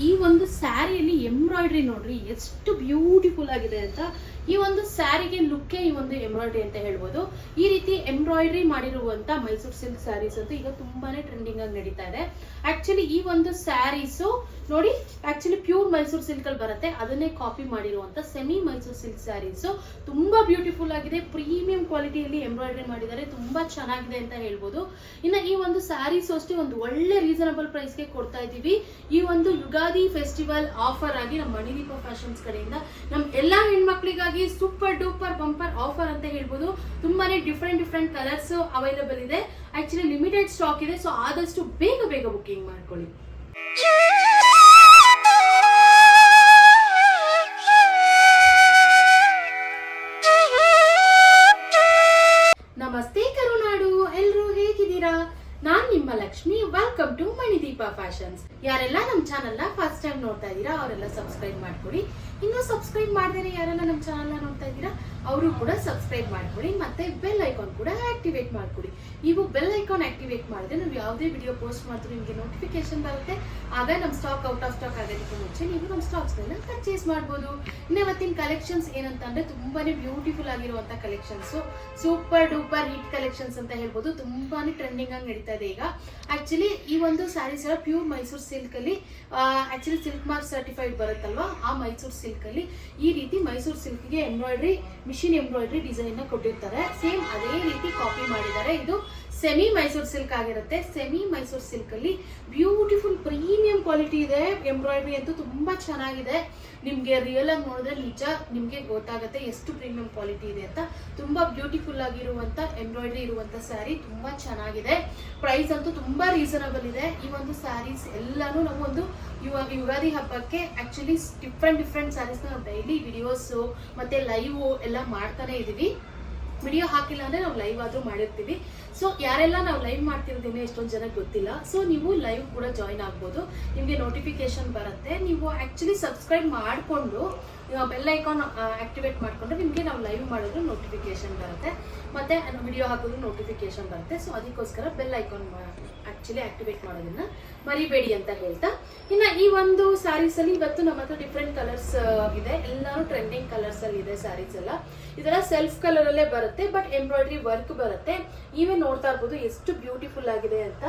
ಈ ಒಂದು ಸ್ಯಾರಿಯಲ್ಲಿ ಎಂಬ್ರಾಯ್ಡ್ರಿ ನೋಡ್ರಿ, ಎಷ್ಟು ಬ್ಯೂಟಿಫುಲ್ ಆಗಿದೆ ಅಂತ. ಈ ಒಂದು ಸ್ಯಾರಿಗೆ ಲುಕ್ಕೇ ಈ ಒಂದು ಎಂಬ್ರಾಯ್ಡ್ರಿ ಅಂತ ಹೇಳ್ಬೋದು. ಈ ರೀತಿ ಎಂಬ್ರಾಯ್ಡ್ರಿ ಮಾಡಿರುವಂತ ಮೈಸೂರು ಸಿಲ್ಕ್ ಸ್ಯಾರೀಸ್ ಅಂತ ಈಗ ತುಂಬಾನೇ ಟ್ರೆಂಡಿಂಗ್ ಆಗಿ ನಡೀತಾ ಇದೆ. ಆಕ್ಚುಲಿ ಈ ಒಂದು ಸ್ಯಾರೀಸು ನೋಡಿ ಆಕ್ಚುಲಿ ಪ್ಯೂರ್ ಮೈಸೂರು ಸಿಲ್ಕ್ ಅಲ್ಲಿ ಬರುತ್ತೆ. ಅದನ್ನೇ ಕಾಪಿ ಮಾಡಿರುವಂತ ಸೆಮಿ ಮೈಸೂರು ಸಿಲ್ಕ್ ಸ್ಯಾರೀಸು. ತುಂಬಾ ಬ್ಯೂಟಿಫುಲ್ ಆಗಿದೆ. ಪ್ರೀಮಿಯಂ ಕ್ವಾಲಿಟಿಯಲ್ಲಿ ಎಂಬ್ರಾಯ್ಡ್ರಿ ಮಾಡಿದ್ದಾರೆ. ತುಂಬಾ ಚೆನ್ನಾಗಿದೆ ಅಂತ ಹೇಳ್ಬೋದು. ಇನ್ನ ಈ ಒಂದು ಸ್ಯಾರೀಸು ಅಷ್ಟೇ, ಒಂದು ಒಳ್ಳೆ ರೀಸನಬಲ್ ಪ್ರೈಸ್ಗೆ ಕೊಡ್ತಾ ಇದ್ದೀವಿ. ಈ ಒಂದು ಯುಗಾದಿ ಫೆಸ್ಟಿವಲ್ ಆಫರ್ ಆಗಿ ನಮ್ಮ ಮಣಿದೀಪ ಫ್ಯಾಷನ್ಸ್ ಕಡೆಯಿಂದ ನಮ್ಮ ಎಲ್ಲಾ ಹೆಣ್ಮಕ್ಳಿಗಾಗಿ ಸೂಪರ್ ಡೂಪರ್ ಬಂಪರ್ ಆಫರ್ ಅಂತ ಹೇಳ್ಬೋದು. ತುಂಬಾನೇ ಡಿಫ್ರೆಂಟ್ ಡಿಫ್ರೆಂಟ್ ಕಲರ್ಸ್ ಅವೈಲಬಲ್ ಇದೆ. ಆಕ್ಚುಲಿ ಲಿಮಿಟೆಡ್ ಸ್ಟಾಕ್ ಇದೆ. ಸೊ ಆದಷ್ಟು ಬೇಗ ಬೇಗ ಬುಕಿಂಗ್ ಮಾಡ್ಕೊಳ್ಳಿ. ನಮಸ್ತೆ ಕರುನಾಡು, ಎಲ್ರು ಹೇಗಿದ್ದೀರಾ? ನಾನ್ ನಿಮ್ಮ Lakshmi welcome to Manideepa fashions ಯಾರೆಲ್ಲ ನಮ್ಮ ಚಾನಲ್ನ ಫಸ್ಟ್ ಟೈಮ್ ನೋಡ್ತಾ ಇದ್ದೀರಾ, ಅವರೆಲ್ಲ ಸಬ್ಸ್ಕ್ರೈಬ್ ಮಾಡ್ಕೊಡಿ ಇನ್ನು ಸಬ್ಸ್ಕ್ರೈಬ್ ಮಾಡಿದ್ರೆ ಯಾರೆಲ್ಲ ನಮ್ಮ ಚಾನಲ್ನ ನೋಡ್ತಾ ಇದ್ದೀರಾ, ಅವರು ಕೂಡ ಸಬ್ಸ್ಕ್ರೈಬ್ ಮಾಡ್ಕೊಡಿ ಮತ್ತೆ ಬೆಲ್ ಐಕಾನ್ ಕೂಡ ಆಕ್ಟಿವೇಟ್ ಮಾಡ್ಕೊಡಿ. ನೀವು ಬೆಲ್ ಐಕಾನ್ ಆಕ್ಟಿವೇಟ್ ಮಾಡಿದ್ರೆ ನಾವು ಯಾವುದೇ ವಿಡಿಯೋ ಪೋಸ್ಟ್ ಮಾಡಿದ್ರು ನಿಮಗೆ ನೋಟಿಫಿಕೇಶನ್ ಬರುತ್ತೆ. ಆಗ ನಮ್ಮ ಸ್ಟಾಕ್ ಔಟ್ ಆಫ್ ಸ್ಟಾಕ್ ಆಗೋದಕ್ಕೆ ಮುಂಚೆ ನೀವು ನಮ್ಮ ಸ್ಟಾಕ್ಸ್ ಪರ್ಚೇಸ್ ಮಾಡ್ಬೋದು. ಇನ್ನು ಇವತ್ತಿನ ಕಲೆಕ್ಷನ್ಸ್ ಏನಂತಂದ್ರೆ ತುಂಬಾನೇ ಬ್ಯೂಟಿಫುಲ್ ಆಗಿರುವಂತ collections super duper hit collections ಅಂತ ಹೇಳ್ಬೋದು. ತುಂಬಾನೇ ಟ್ರೆಂಡಿಂಗ್ ಆಗಿ ನಡೀತಾ ಇದೆ. ಈಗ. ಆಕ್ಚುಲಿ ಈ ಒಂದು ಸ್ಯಾರೀಸ್ ಎಲ್ಲ ಪ್ಯೂರ್ ಮೈಸೂರು ಸಿಲ್ಕ್ ಅಲ್ಲಿ ಆಕ್ಚುಲಿ ಸಿಲ್ಕ್ ಮಾರ್ಕ್ ಸರ್ಟಿಫೈಡ್ ಬರುತ್ತಲ್ವಾ? ಆ ಮೈಸೂರು ಸಿಲ್ಕ್ ಅಲ್ಲಿ ಈ ರೀತಿ ಮೈಸೂರು ಸಿಲ್ಕ್ಗೆ ಎಂಬ್ರಾಯ್ಡ್ರಿ ಮಿಷಿನ್ ಎಂಬ್ರಾಯ್ಡ್ರಿ ಡಿಸೈನ್ನ ಕೊಟ್ಟಿರ್ತಾರೆ. ಸೇಮ್ ಅದೇ ರೀತಿ ಕಾಪಿ ಮಾಡಿದ್ದಾರೆ. ಇದು ಸೆಮಿ ಮೈಸೂರು ಸಿಲ್ಕ್ ಆಗಿರುತ್ತೆ. ಸೆಮಿ ಮೈಸೂರು ಸಿಲ್ಕ್ ಅಲ್ಲಿ ಬ್ಯೂಟಿಫುಲ್ ಪ್ರೀಮಿಯಂ ಕ್ವಾಲಿಟಿ ಇದೆ. ಎಂಬ್ರಾಯ್ಡ್ರಿ ಅಂತೂ ತುಂಬಾ ಚೆನ್ನಾಗಿದೆ. ನಿಮ್ಗೆ ರಿಯಲ್ ಆಗಿ ನೋಡಿದ್ರೆ ನಿಜ ನಿಮ್ಗೆ ಗೊತ್ತಾಗುತ್ತೆ ಎಷ್ಟು ಪ್ರೀಮಿಯಂ ಕ್ವಾಲಿಟಿ ಇದೆ ಅಂತ. ತುಂಬಾ ಬ್ಯೂಟಿಫುಲ್ ಆಗಿರುವಂತ ಎಂಬ್ರಾಯ್ಡ್ರಿ ಇರುವಂತ ಸ್ಯಾರಿ ತುಂಬಾ ಚೆನ್ನಾಗಿದೆ. ಪ್ರೈಸ್ ಅಂತೂ ತುಂಬಾ ರೀಸನಬಲ್ ಇದೆ. ಈ ಒಂದು ಸ್ಯಾರೀಸ್ ಎಲ್ಲಾನು ನಾವು ಒಂದು ಯುವ ಯುಗಾದಿ ಹಬ್ಬಕ್ಕೆ ಆಕ್ಚುಲಿ ಡಿಫ್ರೆಂಟ್ ಡಿಫ್ರೆಂಟ್ ಸ್ಯಾರೀಸ್ ನಾವು ಡೈಲಿ ವಿಡಿಯೋಸ್ ಮತ್ತೆ ಲೈವ್ ಎಲ್ಲ ಮಾಡ್ತಾನೆ ಇದೀವಿ. ವಿಡಿಯೋ ಹಾಕಿಲ್ಲ ಅಂದ್ರೆ ನಾವು ಲೈವ್ ಆದ್ರೂ ಮಾಡಿರ್ತೀವಿ. ಸೊ ಯಾರೆಲ್ಲ ನಾವು ಲೈವ್ ಮಾಡ್ತಿರ್ತೀನಿ ಎಷ್ಟೊಂದು ಜನಕ್ಕೆ ಗೊತ್ತಿಲ್ಲ. ಸೊ ನೀವು ಲೈವ್ ಕೂಡ ಜಾಯಿನ್ ಆಗ್ಬೋದು. ನಿಮಗೆ ನೋಟಿಫಿಕೇಶನ್ ಬರುತ್ತೆ. ನೀವು ಆ್ಯಕ್ಚುಲಿ ಸಬ್ಸ್ಕ್ರೈಬ್ ಮಾಡಿಕೊಂಡು ಬೆಲ್ ಐಕಾನ್ ಆಕ್ಟಿವೇಟ್ ಮಾಡಿಕೊಂಡ್ರೆ ನಿಮಗೆ ನಾವು ಲೈವ್ ಮಾಡಿದ್ರು ನೋಟಿಫಿಕೇಶನ್ ಬರುತ್ತೆ. ಮತ್ತೆ ವಿಡಿಯೋ ಹಾಕಿದ್ರು ನೋಟಿಫಿಕೇಶನ್ ಬರುತ್ತೆ. ಸೊ ಅದಕ್ಕೋಸ್ಕರ ಬೆಲ್ ಐಕಾನ್ ಆಕ್ಚುಲಿ ಆಕ್ಟಿವೇಟ್ ಮಾಡೋದನ್ನ ಮರಿಬೇಡಿ ಅಂತ ಹೇಳ್ತಾ. ಇನ್ನ ಈ ಒಂದು ಸ್ಯಾರೀಸ್ ಅಲ್ಲಿ ಇವತ್ತು ನಮ್ಮ ಹತ್ರ ಡಿಫ್ರೆಂಟ್ ಕಲರ್ಸ್ ಇದೆ. ಎಲ್ಲಾನು ಟ್ರೆಂಡಿಂಗ್ ಕಲರ್ಸ್ ಅಲ್ಲಿ ಇದೆ ಸ್ಯಾರೀಸ್ ಎಲ್ಲ. ಇದೆಲ್ಲ ಸೆಲ್ಫ್ ಕಲರ್ ಅಲ್ಲೇ ಬರುತ್ತೆ ಬಟ್ ಎಂಬ್ರಾಯ್ಡ್ರಿ ವರ್ಕ್ ಬರುತ್ತೆ. ನೀವೇ ನೋಡ್ತಾ ಇರ್ಬೋದು ಎಷ್ಟು ಬ್ಯೂಟಿಫುಲ್ ಆಗಿದೆ ಅಂತ.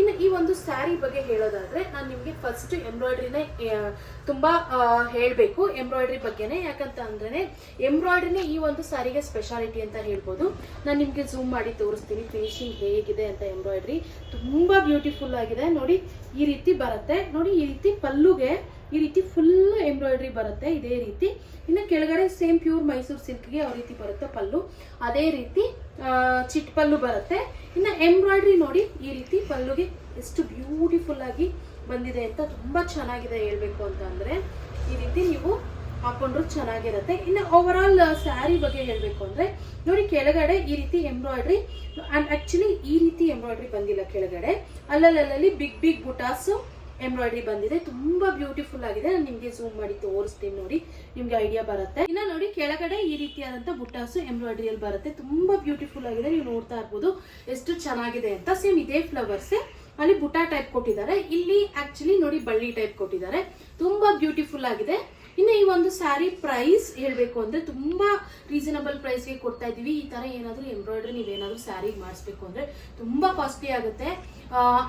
ಇನ್ನು ಈ ಒಂದು ಸ್ಯಾರಿ ಬಗ್ಗೆ ಹೇಳೋದಾದ್ರೆ ನಾನು ನಿಮ್ಗೆ ಫಸ್ಟ್ ಎಂಬ್ರಾಯ್ಡ್ರಿನೇ ತುಂಬಾ ಹೇಳಬೇಕು ಎಂಬ್ರಾಯ್ಡ್ರಿ ಬಗ್ಗೆನೆ. ಯಾಕಂತ ಅಂದ್ರೆ ಎಂಬ್ರಾಯ್ಡ್ರಿನೇ ಈ ಒಂದು ಸ್ಯಾರಿಗೆ ಸ್ಪೆಷಾಲಿಟಿ ಅಂತ ಹೇಳ್ಬೋದು. ನಾನು ನಿಮ್ಗೆ ಝೂಮ್ ಮಾಡಿ ತೋರಿಸ್ತೀನಿ ಫಿನಿಶಿಂಗ್ ಹೇಗಿದೆ ಅಂತ ಎಂಬ್ರಾಯ್ಡ್ರಿ ತುಂಬಾ ಬ್ಯೂಟಿಫುಲ್ ಆಗಿದೆ. ನೋಡಿ, ಈ ರೀತಿ ಬರುತ್ತೆ. ನೋಡಿ, ಈ ರೀತಿ ಪಲ್ಲುಗೆ ಈ ರೀತಿ ಫುಲ್ ಎಂಬ್ರಾಯ್ಡ್ರಿ ಬರುತ್ತೆ. ಇದೇ ರೀತಿ. ಇನ್ನು ಕೆಳಗಡೆ ಸೇಮ್ ಪ್ಯೂರ್ ಮೈಸೂರು ಸಿಲ್ಕ್ಗೆ ಯಾವ ರೀತಿ ಬರುತ್ತೆ ಪಲ್ಲು. ಅದೇ ರೀತಿ ಚಿಟ್ ಪಲ್ಲು ಬರುತ್ತೆ. ಇನ್ನು ಎಂಬ್ರಾಯ್ಡ್ರಿ ನೋಡಿ, ಈ ರೀತಿ ಪಲ್ಲುಗೆ ಎಷ್ಟು ಬ್ಯೂಟಿಫುಲ್ ಆಗಿ ಬಂದಿದೆ ಅಂತ ತುಂಬಾ ಚೆನ್ನಾಗಿದೆ ಹೇಳಬೇಕು ಅಂತ ಅಂದ್ರೆ, ಈ ರೀತಿ ನೀವು ಹಾಕೊಂಡ್ರು ಚೆನ್ನಾಗಿರುತ್ತೆ. ಇನ್ನು ಓವರ್ ಆಲ್ ಸ್ಯಾರಿ ಬಗ್ಗೆ ಹೇಳಬೇಕು ಅಂದ್ರೆ, ನೋಡಿ ಕೆಳಗಡೆ ಈ ರೀತಿ ಎಂಬ್ರಾಯ್ಡ್ರಿ ಆಕ್ಚುಲಿ ಈ ರೀತಿ ಎಂಬ್ರಾಯ್ಡ್ರಿ ಬಂದಿಲ್ಲ ಕೆಳಗಡೆ. ಅಲ್ಲಲ್ಲಿ ಬಿಗ್ ಬಿಗ್ ಬುಟಾಸು ಎಂಬ್ರಾಯ್ಡ್ರಿ ಬಂದಿದೆ. ತುಂಬಾ ಬ್ಯೂಟಿಫುಲ್ ಆಗಿದೆ. ನಾನು ನಿಮ್ಗೆ ಝೂಮ್ ಮಾಡಿ ತೋರಿಸ್ತೀನಿ ನೋಡಿ. ನಿಮ್ಗೆ ಐಡಿಯಾ ಬರುತ್ತೆ. ಇನ್ನ ನೋಡಿ ಕೆಳಗಡೆ ಈ ರೀತಿಯಾದಂತ ಬುಟ್ಟಾಸು ಎಂಬ್ರಾಯ್ಡ್ರಿ ಅಲ್ಲಿ ಬರುತ್ತೆ. ತುಂಬಾ ಬ್ಯೂಟಿಫುಲ್ ಆಗಿದೆ. ನೀವು ನೋಡ್ತಾ ಇರ್ಬೋದು ಎಷ್ಟು ಚೆನ್ನಾಗಿದೆ ಅಂತ. ಸೇಮ್ ಇದೇ ಫ್ಲವರ್ಸ್ ಅಲ್ಲಿ ಬುಟಾ ಟೈಪ್ ಕೊಟ್ಟಿದ್ದಾರೆ. ಇಲ್ಲಿ ಆಕ್ಚುಲಿ ನೋಡಿ ಬಳ್ಳಿ ಟೈಪ್ ಕೊಟ್ಟಿದ್ದಾರೆ. ತುಂಬಾ ಬ್ಯೂಟಿಫುಲ್ ಆಗಿದೆ. ಇನ್ನು ಈ ಒಂದು ಸ್ಯಾರಿ ಪ್ರೈಸ್ ಹೇಳಬೇಕು ಅಂದ್ರೆ ತುಂಬಾ ರೀಸನಬಲ್ ಪ್ರೈಸ್ಗೆ ಕೊಡ್ತಾ ಇದೀವಿ ಈ ತರ ಏನಾದರೂ ಎಂಬ್ರಾಯ್ಡ್ರಿ ನೀವೇನಾದ್ರೂ ಸ್ಯಾರಿ ಮಾಡಿಸ್ಬೇಕು ಅಂದ್ರೆ ತುಂಬಾ ಕಾಸ್ಟ್ಲಿ ಆಗುತ್ತೆ.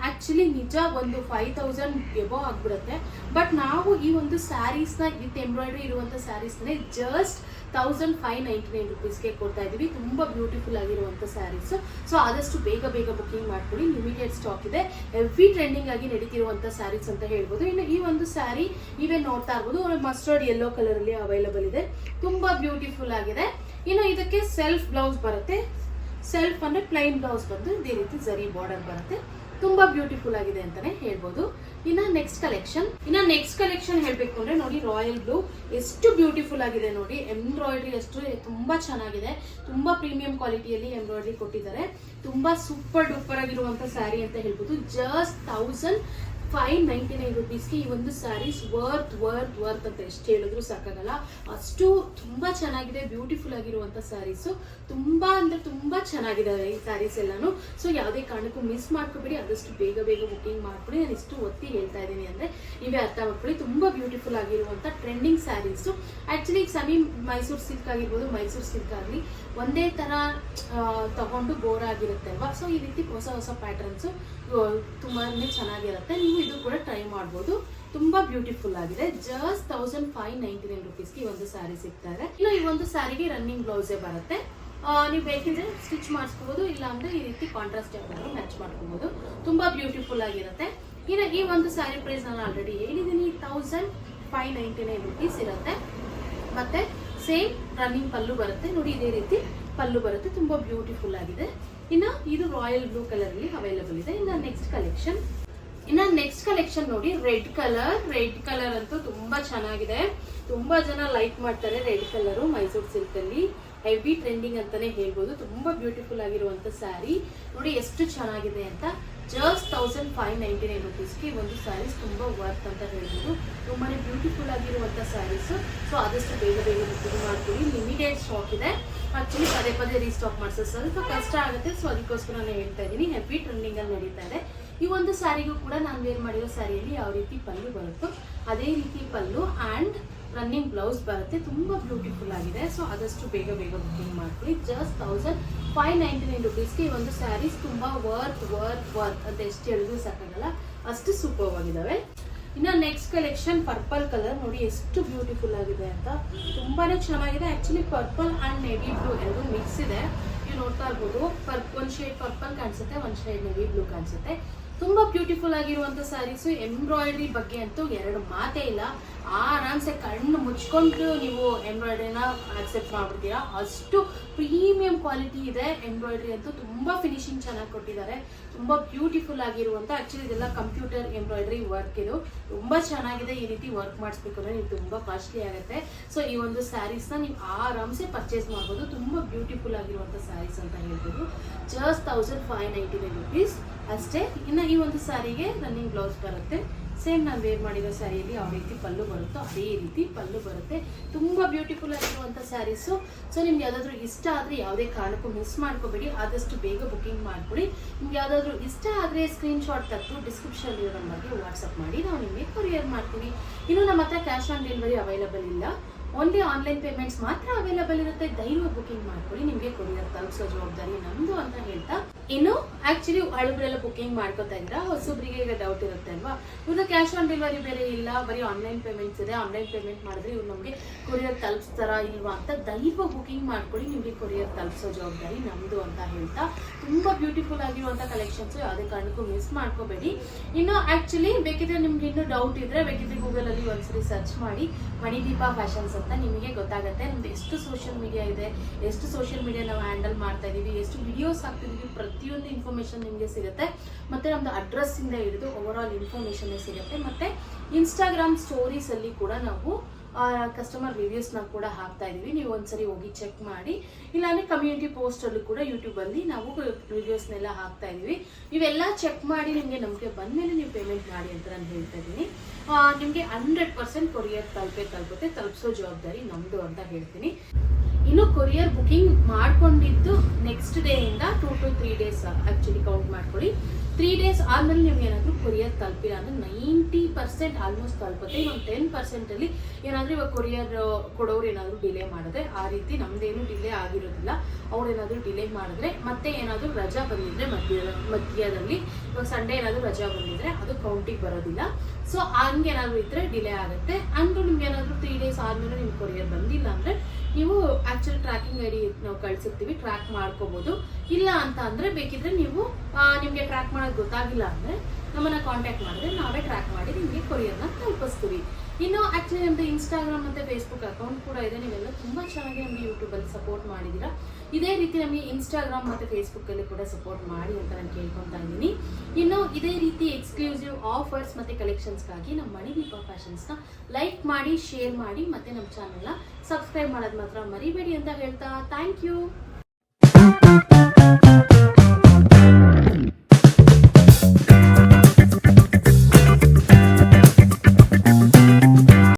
ಆಕ್ಚುಲಿ ನಿಜ ಒಂದು ಫೈವ್ ತೌಸಂಡ್ ಎಬೋ ಆಗ್ಬಿಡುತ್ತೆ. ಬಟ್ ನಾವು ಈ ಒಂದು ಸ್ಯಾರೀಸ್ನ ವಿತ್ ಎಂಬ್ರಾಯ್ಡ್ರಿ ಇರುವಂಥ ಸ್ಯಾರೀಸ್ನೇ just thousand five ninety nine ರುಪೀಸ್ಗೆ ಕೊಡ್ತಾ ಇದೀವಿ ತುಂಬಾ ಬ್ಯೂಟಿಫುಲ್ ಆಗಿರುವಂತ ಸ್ಯಾರೀಸು ಸೊ ಆದಷ್ಟು ಬೇಗ ಬೇಗ ಬುಕಿಂಗ್ ಮಾಡ್ಕೊಳ್ಳಿ. ಲಿಮಿಟೆಡ್ ಸ್ಟಾಕ್ ಇದೆ. ಎವ್ರಿ ಟ್ರೆಂಡಿಂಗ್ ಆಗಿ ನಡೀತಿರುವಂಥ ಸ್ಯಾರೀಸ್ ಅಂತ ಹೇಳ್ಬೋದು. ಇನ್ನು ಈ ಒಂದು ಸ್ಯಾರಿ ನೀವೇ ನೋಡ್ತಾ ಇರ್ಬೋದು. ಮಸ್ಟರ್ಡ್ ಯೆಲ್ಲೋ ಕಲರ್ ಅಲ್ಲಿ ಅವೈಲಬಲ್ ಇದೆ. ತುಂಬಾ ಬ್ಯೂಟಿಫುಲ್ ಆಗಿದೆ. ಇನ್ನು ಇದಕ್ಕೆ ಸೆಲ್ಫ್ ಬ್ಲೌಸ್ ಬರುತ್ತೆ. ಸೆಲ್ಫ್ ಅಂದ್ರೆ ಪ್ಲೈನ್ ಬ್ಲೌಸ್ ಬಂದು ಇದೇ ರೀತಿ ಜರಿ ಬಾರ್ಡರ್ ಬರುತ್ತೆ. ತುಂಬಾ ಬ್ಯೂಟಿಫುಲ್ ಆಗಿದೆ ಅಂತಾನೆ ಹೇಳ್ಬೋದು. ಇನ್ನ ನೆಕ್ಸ್ಟ್ ಕಲೆಕ್ಷನ್ ಇನ್ನ ನೆಕ್ಸ್ಟ್ ಕಲೆಕ್ಷನ್ ಹೇಳ್ಬೇಕು ಅಂದ್ರೆ ನೋಡಿ ರಾಯಲ್ ಬ್ಲೂ ಎಷ್ಟು ಬ್ಯೂಟಿಫುಲ್ ಆಗಿದೆ ನೋಡಿ. ಎಂಬ್ರಾಯ್ಡ್ರಿ ಅಷ್ಟು ತುಂಬಾ ಚೆನ್ನಾಗಿದೆ. ತುಂಬಾ ಪ್ರೀಮಿಯಂ ಕ್ವಾಲಿಟಿಯಲ್ಲಿ ಎಂಬ್ರಾಯ್ಡ್ರಿ ಕೊಟ್ಟಿದ್ದಾರೆ. ತುಂಬಾ ಸೂಪರ್ ಡೂಪರ್ ಆಗಿರುವಂತ ಸ್ಯಾರಿ ಅಂತ ಹೇಳ್ಬೋದು. Just thousand five ninety nine ರುಪೀಸ್ಗೆ ಈ ಒಂದು ಸ್ಯಾರೀಸ್ ವರ್ತ್ ವರ್ತ್ ವರ್ತ್ ಅಂತ ಎಷ್ಟು ಹೇಳಿದ್ರು ಸಾಕಾಗಲ್ಲ. ಅಷ್ಟು ತುಂಬಾ ಚೆನ್ನಾಗಿದೆ, ಬ್ಯೂಟಿಫುಲ್ ಆಗಿರುವಂತ ಸ್ಯಾರೀಸು. ತುಂಬಾ ಅಂದ್ರೆ ತುಂಬಾ ಚೆನ್ನಾಗಿದ್ದಾವೆ ಈ ಸ್ಯಾರೀಸ್ ಎಲ್ಲಾನು. ಸೊ ಯಾವುದೇ ಕಾರಣಕ್ಕೂ ಮಿಸ್ ಮಾಡ್ಕೋಬೇಡಿ. ಆದಷ್ಟು ಬೇಗ ಬೇಗ ಬುಕಿಂಗ್ ಮಾಡ್ಕೊಳ್ಳಿ ನಾನು ಇಷ್ಟು ಒತ್ತಿ ಹೇಳ್ತಾ ಇದ್ದೀನಿ ಅಂದ್ರೆ ನೀವೇ ಅರ್ಥ ಮಾಡ್ಕೊಳ್ಳಿ. ತುಂಬಾ ಬ್ಯೂಟಿಫುಲ್ ಆಗಿರುವಂತ trending saris. Actually semi Mysuru silk ಆಗಿರ್ಬೋದು, ಮೈಸೂರು ಸಿಲ್ಕ್ ಆಗಲಿ, ಒಂದೇ ತರ ತಗೊಂಡು ಬೋರ್ ಆಗಿರುತ್ತೆ ಅಲ್ವಾ? ಸೊ ಈ ರೀತಿ ಹೊಸ ಹೊಸ ಪ್ಯಾಟರ್ನ್ಸು ತುಂಬಾನೇ ಚೆನ್ನಾಗಿರುತ್ತೆ. ನೀವು ಇದು ಕೂಡ ಟ್ರೈ ಮಾಡ್ಬೋದು. ತುಂಬಾ ಬ್ಯೂಟಿಫುಲ್ ಆಗಿದೆ. Just thousand five ninety nine ರುಪೀಸ್ಗೆ ಈ ಒಂದು ಸ್ಯಾರಿ ಸಿಗ್ತಾರೆ ಇನ್ನು ಈ ಒಂದು ಸ್ಯಾರಿಗೆ ರನ್ನಿಂಗ್ ಬ್ಲೌಸೇ ಬರುತ್ತೆ. ನೀವು ಬೇಕಿದ್ರೆ ಸ್ಟಿಚ್ ಮಾಡಿಸ್ಕೋಬಹುದು ಇಲ್ಲ ಅಂದ್ರೆ ಈ ರೀತಿ ಕಾಂಟ್ರಾಸ್ಟ್ ಯಾವ್ದಾದ್ರು ಮ್ಯಾಚ್ ಮಾಡ್ಕೋಬಹುದು ತುಂಬಾ ಬ್ಯೂಟಿಫುಲ್ ಆಗಿರುತ್ತೆ. ಇನ್ನು ಈ ಒಂದು ಸ್ಯಾರಿ ಪ್ರೈಸ್ ನಾನು ಆಲ್ರೆಡಿ ಹೇಳಿದ್ದೀನಿ. Thousand five ninety nine rupees ಇರುತ್ತೆ. ಮತ್ತೆ ಸೇಮ್ ರನ್ನಿಂಗ್ ಪಲ್ಲು ಬರುತ್ತೆ. ನೋಡಿ, ಇದೇ ರೀತಿ ಪಲ್ಲು ಬರುತ್ತೆ. ತುಂಬಾ ಬ್ಯೂಟಿಫುಲ್ ಆಗಿದೆ. ಇನ್ನ ಇದು ರಾಯಲ್ ಬ್ಲೂ ಕಲರ್ ಅಲ್ಲಿ ಅವೈಲಬಲ್ ಇದೆ. ಇನ್ನ ನೆಕ್ಸ್ಟ್ ಕಲೆಕ್ಷನ್ ಇನ್ನ ನೆಕ್ಸ್ಟ್ ಕಲೆಕ್ಷನ್ ನೋಡಿ ರೆಡ್ ಕಲರ್ ರೆಡ್ ಕಲರ್ ಅಂತೂ ತುಂಬಾ ಚೆನ್ನಾಗಿದೆ. ತುಂಬಾ ಜನ ಲೈಕ್ ಮಾಡ್ತಾರೆ ರೆಡ್ ಕಲರ್ ಮೈಸೂರು ಸಿಲ್ಕ್ ಅಲ್ಲಿ. ಹೆವಿ ಟ್ರೆಂಡಿಂಗ್ ಅಂತಾನೆ ಹೇಳ್ಬೋದು. ತುಂಬಾ ಬ್ಯೂಟಿಫುಲ್ ಆಗಿರುವಂತ ಸ್ಯಾರಿ ನೋಡಿ, ಎಷ್ಟು ಚೆನ್ನಾಗಿದೆ ಅಂತ. Just thousand five ninety nine ರುಪೀಸ್ಗೆ ಒಂದು ಸ್ಯಾರೀಸ್ ತುಂಬಾ ವರ್ತ್ ಅಂತ ಹೇಳ್ಬೋದು. ತುಂಬಾನೇ ಬ್ಯೂಟಿಫುಲ್ ಆಗಿರುವಂತ ಸ್ಯಾರೀಸ್ ಸೊ ಆದಷ್ಟು ಬೇಗ ಬೇಗ ಬುಕ್ ಮಾಡ್ಕೊಳ್ಳಿ ಲಿಮಿಟೆಡ್ ಸ್ಟಾಕ್ ಇದೆ. ಆಕ್ಚುಲಿ ಪದೇ ಪದೇ ರೀಸ್ಟಾಕ್ ಮಾಡಿಸೋದು. ಸ್ವಲ್ಪ ಕಷ್ಟ ಆಗುತ್ತೆ. ಸೊ ಅದಕ್ಕೋಸ್ಕರ ನಾನು ಹೇಳ್ತಾ ಇದ್ದೀನಿ ಟ್ರೆಂಡಿಂಗ್ ಅಲ್ಲಿ ನಡೀತಾ ಇದೆ. ಈ ಒಂದು ಸ್ಯಾರಿಗೂ ಕೂಡ ನಾನು ವೇರ್ ಮಾಡಿರೋ ಸ್ಯಾರಿಯಲ್ಲಿ ಯಾವ ರೀತಿ ಪಲ್ಲು ಬರುತ್ತೋ, ಅದೇ ರೀತಿ ಪಲ್ಲು ಆ್ಯಂಡ್ ರನ್ನಿಂಗ್ ಬ್ಲೌಸ್ ಬರುತ್ತೆ. ತುಂಬ ಬ್ಯೂಟಿಫುಲ್ ಆಗಿದೆ. ಸೊ ಆದಷ್ಟು ಬೇಗ ಬೇಗ ಬುಕ್ಕಿಂಗ್ ಮಾಡ್ಕೊಳ್ಳಿ. Just thousand five ninety nine ರುಪೀಸ್ಗೆ ಈ ಒಂದು ಸ್ಯಾರೀಸ್ ತುಂಬ ವರ್ತ್ ವರ್ತ್ ವರ್ತ್ ಅಂತ ಎಷ್ಟು ಹೇಳಿದ್ರು ಸಾಕಾಗಲ್ಲ. ಅಷ್ಟು ಸೂಪರ್ ಆಗಿದಾವೆ ಇನ್ನು ನೆಕ್ಸ್ಟ್ ಕಲೆಕ್ಷನ್ ಪರ್ಪಲ್ ಕಲರ್ ನೋಡಿ ಎಷ್ಟು ಬ್ಯೂಟಿಫುಲ್ ಆಗಿದೆ ಅಂತ. ತುಂಬಾನೇ ಚೆನ್ನಾಗಿದೆ. Actually purple and navy blue ಎರಡು ಮಿಕ್ಸ್ ಇದೆ. ನೀವು ನೋಡ್ತಾ ಇರ್ಬೋದು. ಪರ್ ಒಂದ್ ಶೇಡ್ ಪರ್ಪಲ್ ಕಾಣಿಸುತ್ತೆ, ಒಂದ್ ಶೇಡ್ ನೇವಿ ಬ್ಲೂ ಕಾಣಿಸುತ್ತೆ. ತುಂಬಾ ಬ್ಯೂಟಿಫುಲ್ ಆಗಿರುವಂತ ಸ್ಯಾರೀಸು ಎಂಬ್ರಾಯ್ಡ್ರಿ ಬಗ್ಗೆ ಅಂತೂ ಎರಡು ಮಾತೇ ಇಲ್ಲ. ಆರಾಮ್ಸೆ ಕಣ್ಣು ಮುಚ್ಕೊಂಡು ನೀವು ಎಂಬ್ರಾಯ್ಡ್ರಿನ ಆಕ್ಸೆಪ್ಟ್ ಮಾಡ್ಬಿಡ್ತೀರಾ. ಅಷ್ಟು ಪ್ರೀಮಿಯಂ ಕ್ವಾಲಿಟಿ ಇದೆ ಎಂಬ್ರಾಯ್ಡ್ರಿ ಅಂತೂ ತುಂಬಾ ಫಿನಿಶಿಂಗ್ ಚೆನ್ನಾಗಿ ಕೊಟ್ಟಿದ್ದಾರೆ. ತುಂಬಾ ಬ್ಯೂಟಿಫುಲ್ ಆಗಿರುವಂತ ಆಕ್ಚುಲಿ ಇದೆಲ್ಲ ಕಂಪ್ಯೂಟರ್ ಎಂಬ್ರಾಯ್ಡ್ರಿ ವರ್ಕ್ ಇದು. ತುಂಬಾ ಚೆನ್ನಾಗಿದೆ ಈ ರೀತಿ ವರ್ಕ್ ಮಾಡಿಸ್ಬೇಕು ಅಂದ್ರೆ ನೀವು ತುಂಬಾ ಕಾಸ್ಟ್ಲಿ ಆಗುತ್ತೆ. ಸೊ ಈ ಒಂದು ಸ್ಯಾರೀಸ್ನ ನೀವು ಆರಾಮ್ಸೆ ಪರ್ಚೇಸ್ ಮಾಡ್ಬೋದು. ತುಂಬಾ ಬ್ಯೂಟಿಫುಲ್ ಆಗಿರುವಂತ ಸ್ಯಾರೀಸ್ ಅಂತ ಹೇಳ್ಬೋದು. Just thousand five ninety nine rupees ಅಷ್ಟೇ. ಇನ್ನು ಈ ಒಂದು ಸ್ಯಾರಿಗೆ ರನ್ನಿಂಗ್ ಬ್ಲೌಸ್ ಬರುತ್ತೆ. ಸೇಮ್ ನಾನು ವೇರ್ ಮಾಡಿರೋ ಸ್ಯಾರಿಯಲ್ಲಿ ಯಾವ ರೀತಿ ಪಲ್ಲು ಬರುತ್ತೋ ಅದೇ ರೀತಿ ಪಲ್ಲು ಬರುತ್ತೆ. ತುಂಬ ಬ್ಯೂಟಿಫುಲ್ ಆಗಿರುವಂಥ ಸ್ಯಾರೀಸು ಸೊ ನಿಮ್ಗೆ ಯಾವುದಾದ್ರೂ ಇಷ್ಟ ಆದರೆ ಯಾವುದೇ ಕಾರಣಕ್ಕೂ ಮಿಸ್ ಮಾಡ್ಕೋಬೇಡಿ. ಆದಷ್ಟು ಬೇಗ ಬುಕಿಂಗ್ ಮಾಡಿಕೊಡಿ. ನಿಮ್ಗೆ ಯಾವುದಾದ್ರೂ ಇಷ್ಟ ಆದರೆ ಸ್ಕ್ರೀನ್ಶಾಟ್ ತೆಗೆದು ಡಿಸ್ಕ್ರಿಪ್ಷನ್ ಇರೋ ನಂಬರ್ಗೆ ವಾಟ್ಸಪ್ ಮಾಡಿ. ನಾವು ನಿಮಗೆ ಕೊರಿಯರ್ ಮಾಡ್ತೀವಿ. ಇನ್ನು ನಮ್ಮ ಹತ್ರ ಕ್ಯಾಶ್ ಆನ್ ಡೆಲಿವರಿ ಅವೈಲಬಲ್ ಇಲ್ಲ. ಓನ್ಲಿ ಆನ್ಲೈನ್ ಪೇಮೆಂಟ್ಸ್ ಮಾತ್ರ ಅವೈಲಬಲ್ ಇರುತ್ತೆ. ದೈವ ಬುಕಿಂಗ್ ಮಾಡ್ಕೊಳ್ಳಿ, ನಿಮಗೆ ಕೊರಿಯರ್ ತಲುಪಿಸೋ ಜವಾಬ್ದಾರಿ ನಮ್ದು ಅಂತ ಹೇಳ್ತಾ. ಇನ್ನು ಆಕ್ಚುಲಿ ಹಳಬ್ರೆಲ್ಲ ಬುಕಿಂಗ್ ಮಾಡ್ಕೋತಾ ಇದ್ರ ಹೊಸಬ್ರಿಗೆ ಈಗ ಡೌಟ್ ಇರುತ್ತೆ ಅಲ್ವಾ? ಇವ್ರದ್ದು ಕ್ಯಾಶ್ ಆನ್ ಡೆಲಿವರಿ ಬೇರೆ ಇಲ್ಲ, ಬರೀ ಆನ್ಲೈನ್ ಪೇಮೆಂಟ್ಸ್ ಇದೆ. ಆನ್ಲೈನ್ ಪೇಮೆಂಟ್ ಮಾಡಿದ್ರೆ ಇವ್ರು ನಮಗೆ ಕೊರಿಯರ್ ತಲುಪಿಸ್ತಾರಾ ಇಲ್ವಾ ಅಂತ ದೈವ ಬುಕಿಂಗ್ ಮಾಡ್ಕೊಳ್ಳಿ, ನಿಮಗೆ ಕೊರಿಯರ್ ತಲುಪಿಸೋ ಜವಾಬ್ದಾರಿ ನಮ್ದು ಅಂತ ಹೇಳ್ತಾ. ತುಂಬಾ ಬ್ಯೂಟಿಫುಲ್ ಆಗಿರುವಂಥ ಕಲೆಕ್ಷನ್ಸ್ ಯಾವುದೇ ಕಾರಣಕ್ಕೂ ಮಿಸ್ ಮಾಡ್ಕೋಬೇಡಿ. ಇನ್ನು ಆಕ್ಚುಲಿ ಬೇಕಿದ್ರೆ ನಿಮ್ಗೆ ಇನ್ನೂ ಡೌಟ್ ಇದ್ರೆ ಬೇಕಿದ್ರೆ ಗೂಗಲ್ ಅಲ್ಲಿ ಒಂದ್ಸರಿ ಸರ್ಚ್ ಮಾಡಿ. ಮಣಿದೀಪ ಫ್ಯಾಷನ್ಸ್ ಅಂತ ನಿಮಗೆ ಗೊತ್ತಾಗುತ್ತೆ. ನಮ್ದು ಎಷ್ಟು ಸೋಷಿಯಲ್ ಮೀಡಿಯಾ ಇದೆ, ಎಷ್ಟು ಸೋಷಿಯಲ್ ಮೀಡಿಯಾ ನಾವು ಹ್ಯಾಂಡಲ್ ಮಾಡ್ತಾ ಇದೀವಿ, ಎಷ್ಟು ವಿಡಿಯೋಸ್ ಹಾಕ್ತಿದೀವಿ ಪ್ರತಿಯೊಂದು ಇನ್ಫಾರ್ಮೇಶನ್ ನಿಮಗೆ ಸಿಗುತ್ತೆ. ಮತ್ತೆ ನಮ್ದು ಅಡ್ರೆಸ್ ಇಂದ ಹಿಡಿದು ಓವರ್ ಆಲ್ ಇನ್ಫಾರ್ಮೇಶನ್ ಸಿಗುತ್ತೆ. ಮತ್ತೆ ಇನ್ಸ್ಟಾಗ್ರಾಮ್ ಸ್ಟೋರೀಸ್ ಅಲ್ಲಿ ಕೂಡ ನಾವು ಕಸ್ಟಮರ್ ರಿವ್ಯೂಸ್ನ ಕೂಡ ಹಾಕ್ತಾ ಇದೀವಿ. ನೀವು ಒಂದ್ಸರಿ ಹೋಗಿ ಚೆಕ್ ಮಾಡಿ. ಇಲ್ಲಾಂದರೆ ಕಮ್ಯುನಿಟಿ ಪೋಸ್ಟ್ ಅಲ್ಲೂ ಕೂಡ ಯೂಟ್ಯೂಬ್ ಅಲ್ಲಿ ನಾವು ರಿವ್ಯೂಸ್ನೆಲ್ಲ ಹಾಕ್ತಾ ಇದೀವಿ. ಇವೆಲ್ಲ ಚೆಕ್ ಮಾಡಿ ನಿಮಗೆ ನಂಬಿಕೆ ಬಂದಮೇಲೆ ನೀವು ಪೇಮೆಂಟ್ ಮಾಡಿ ಅಂತ ನಾನು ಹೇಳ್ತಾ ಇದ್ದೀನಿ ನಿಮಗೆ ಹಂಡ್ರೆಡ್ ಪರ್ಸೆಂಟ್ ಕೊರಿಯರ್ ತಲುಪೇ ತಲುಪುತ್ತೆ. ತಲುಪಿಸೋ ಜವಾಬ್ದಾರಿ ನಮ್ಮದು ಅಂತ ಹೇಳ್ತೀನಿ. ಇನ್ನು ಕೊರಿಯರ್ ಬುಕಿಂಗ್ ಮಾಡ್ಕೊಂಡಿದ್ದು ನೆಕ್ಸ್ಟ್ ಡೇ ಇಂದ two to three days actually count ಮಾಡ್ಕೊಳ್ಳಿ. ತ್ರೀ ಡೇಸ್ ಆದ್ಮೇಲೆ ನಿಮ್ಗೆ ಏನಾದರೂ ಕೊರಿಯರ್ ತಲುಪಿಲ್ಲ ಅಂದ್ರೆ ನೈಂಟಿ ಪರ್ಸೆಂಟ್ ಆಲ್ಮೋಸ್ಟ್ ತಲುಪುತ್ತೆ. ಒಂದು ಟೆನ್ ಪರ್ಸೆಂಟಲ್ಲಿ ಏನಾದರೂ ಇವಾಗ ಕೊರಿಯರ್ ಕೊಡೋರು ಏನಾದರೂ ಡಿಲೇ ಮಾಡಿದ್ರೆ ಆ ರೀತಿ ನಮ್ದೇನು ಡಿಲೇ ಆಗಿರೋದಿಲ್ಲ. ಅವ್ರು ಏನಾದರೂ ಡಿಲೇ ಮಾಡಿದ್ರೆ ಮತ್ತೆ ಏನಾದರೂ ರಜಾ ಬಂದಿದ್ರೆ ಮಧ್ಯ, ಮಧ್ಯದಲ್ಲಿ, ಇವಾಗ ಸಂಡೇ ಏನಾದರೂ ರಜಾ ಬಂದಿದ್ರೆ ಅದು ಕೌಂಟಿಗೆ ಬರೋದಿಲ್ಲ. ಸೊ ಹಂಗೆ ಏನಾದರೂ ಇದ್ರೆ ಡಿಲೇ ಆಗುತ್ತೆ. ಅಂದ್ರೂ ನಿಮ್ಗೆ ಏನಾದರೂ ತ್ರೀ ಡೇಸ್ ಆದ್ಮೇಲೆ ನಿಮ್ಗೆ ಕೊರಿಯರ್ ಬಂದಿಲ್ಲ ಅಂದ್ರೆ ನೀವು ಆಕ್ಚುಲಿ ಟ್ರ್ಯಾಕಿಂಗ್ ಐ ಡಿ ನಾವು ಕಳ್ಸಿರ್ತೀವಿ ಟ್ರ್ಯಾಕ್ ಮಾಡ್ಕೋಬಹುದು ಇಲ್ಲ ಅಂತ ಅಂದರೆ ಬೇಕಿದ್ರೆ ನೀವು ನಿಮಗೆ ಟ್ರ್ಯಾಕ್ ಮಾಡೋದು ಗೊತ್ತಾಗಿಲ್ಲ ಅಂದ್ರೆ ನಮ್ಮನ್ನ ಕಾಂಟ್ಯಾಕ್ಟ್ ಮಾಡಿದ್ರೆ ನಾವೇ ಟ್ರ್ಯಾಕ್ ಮಾಡಿ ನಿಮಗೆ ಕೊರಿಯರ್ನ ತಲುಪಿಸ್ತೀವಿ. ಇನ್ನು ಆಕ್ಚುಲಿ ನಮ್ಮದು ಇನ್ಸ್ಟಾಗ್ರಾಮ್ ಮತ್ತೆ ಫೇಸ್ಬುಕ್ ಅಕೌಂಟ್ ಕೂಡ ಇದೆ. ನೀವೆಲ್ಲ ತುಂಬಾ ಚೆನ್ನಾಗಿ ನಮಗೆ ಯೂಟ್ಯೂಬಲ್ಲಿ ಸಪೋರ್ಟ್ ಮಾಡಿದ್ದೀರಾ ಇದೇ ರೀತಿ ನಮಗೆ ಇನ್ಸ್ಟಾಗ್ರಾಮ್ ಮತ್ತೆ ಫೇಸ್ಬುಕ್ ಅಲ್ಲಿ ಕೂಡ ಸಪೋರ್ಟ್ ಮಾಡಿ ಅಂತ ನಾನು ಕೇಳ್ಕೊತಾ ಇದ್ದೀನಿ. ಇನ್ನು ಇದೇ ರೀತಿ ಎಕ್ಸ್ಕ್ಲೂಸಿವ್ ಆಫರ್ಸ್ ಮತ್ತೆ ಕಲೆಕ್ಷನ್ಸ್ಗಾಗಿ ನಮ್ಮ ಮಣಿದೀಪ ಫ್ಯಾಷನ್ಸ್ನ ಲೈಕ್ ಮಾಡಿ ಶೇರ್ ಮಾಡಿ ಮತ್ತೆ ನಮ್ಮ ಚಾನೆಲ್ನ ಸಬ್ಸ್ಕ್ರೈಬ್ ಮಾಡೋದು ಮಾತ್ರ ಮರಿಬೇಡಿ ಅಂತ ಹೇಳ್ತಾ ಥ್ಯಾಂಕ್ ಯು